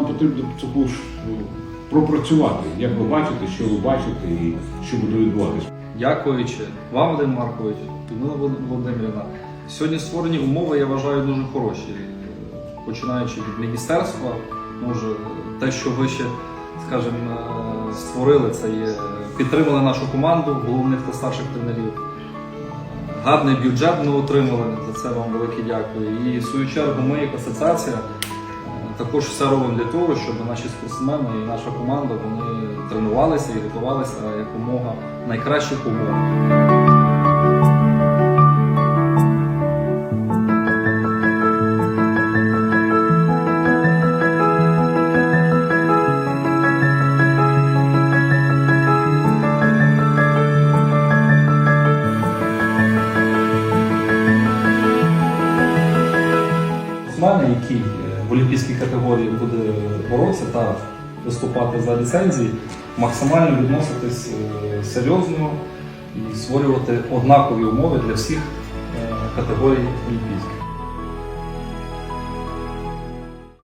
таку ж ну, пропрацювати. Як ви бачите, що ви бачите і що буде відбуватися. Дякуючи вам, Вадим Маркович, Людмила Володимирівна, сьогодні створені умови, я вважаю, дуже хороші. Починаючи від міністерства, може, те, що ви ще, скажімо, е, створили, це є підтримали нашу команду, головних та старших тренерів. Гарний бюджет ми отримали, за це вам велике дякую. І в свою чергу ми, як асоціація, також все робимо для того, щоб наші спортсмени і наша команда вони тренувалися і готувалися якомога найкращих. Спортсмени, які в олімпійській категорії буде боротися та виступати за ліцензії, максимально відноситись е, серйозно і створювати однакові умови для всіх е, категорій олімпійських.